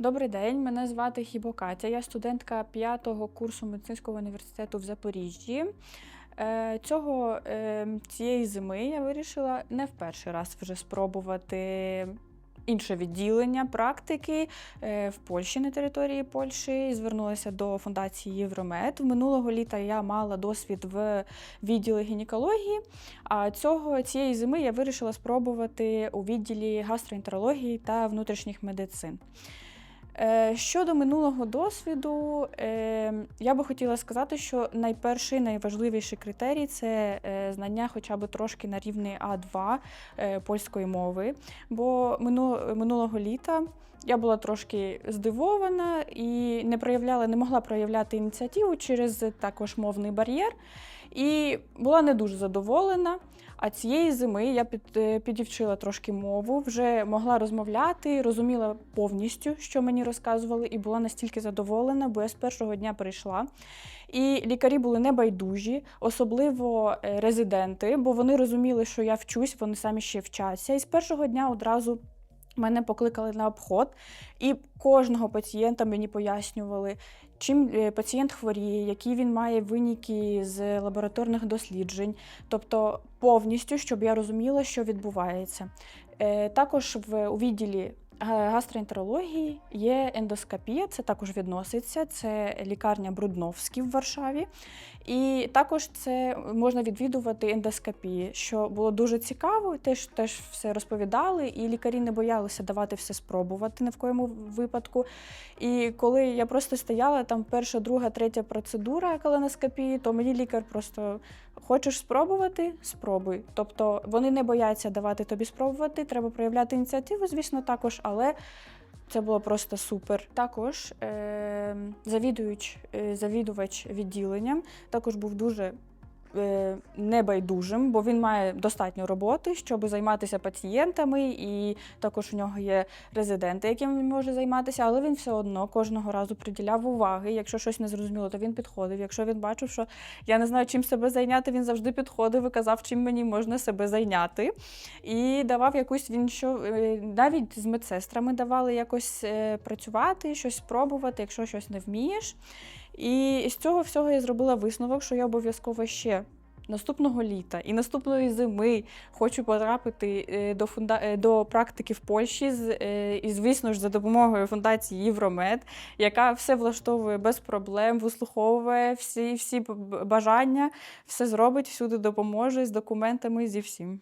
Добрий день, мене звати Хібо Катя. Я студентка п'ятого курсу медицинського університету в Запоріжжі. Е, Цього е, цієї зими я вирішила не в перший раз вже спробувати інше відділення практики е, в Польщі на території Польщі. Звернулася до фундації Євромед. Минулого літа я мала досвід в відділі гінекології. А цього цієї зими я вирішила спробувати у відділі гастроентерології та внутрішніх медицин. Е, Щодо минулого досвіду, е, я би хотіла сказати, що найперший, найважливіший критерій це е, знання хоча б трошки на рівні А2 е, польської мови. Бо минулого літа я була трошки здивована і не проявляла, не могла проявляти ініціативу через також мовний бар'єр. І була не дуже задоволена. А цієї зими я під, е, підівчила трошки мову, вже могла розмовляти, розуміла повністю, що мені розказували, і була настільки задоволена, бо я з першого дня прийшла. І лікарі були небайдужі, особливо е, резиденти, бо вони розуміли, що я вчусь, вони самі ще вчаться. І з першого дня одразу мене покликали на обход, і кожного пацієнта мені пояснювали, чим е, пацієнт хворіє, які він має виніки з лабораторних досліджень, тобто повністю, щоб я розуміла, що відбувається. Е, Також в у відділі гастроентерології є ендоскопія, це також відноситься. Це лікарня Брудновський в Варшаві. І також це можна відвідувати ендоскопії, що було дуже цікаво. Теж теж все розповідали, і лікарі не боялися давати все спробувати ні в коєму випадку. І коли я просто стояла там перша, друга, третя процедура колоноскопії, то мені лікар просто хочеш спробувати? Спробуй. Тобто вони не бояться давати тобі спробувати. Треба проявляти ініціативу, звісно, також, але. Це було просто супер. Також е, завідуюч, е, завідувач відділенням також був дуже небайдужим, бо він має достатньо роботи, щоб займатися пацієнтами, і також у нього є резиденти, яким він може займатися, але він все одно кожного разу приділяв уваги. Якщо щось не зрозуміло, то він підходив. Якщо він бачив, що я не знаю, чим себе зайняти, він завжди підходив і казав, чим мені можна себе зайняти. І давав якусь він що е, навіть з медсестрами давали якось е, працювати, щось спробувати, якщо щось не вмієш. І з цього всього я зробила висновок, що я обов'язково ще. Наступного літа і наступної зими хочу потрапити е, до фунда... е, до практики в Польщі з е, і, звісно ж, за допомогою фундації Євромед, яка все влаштовує без проблем, вислуховує всі, всі бажання, все зробить, всюди допоможе з документами, зі всім.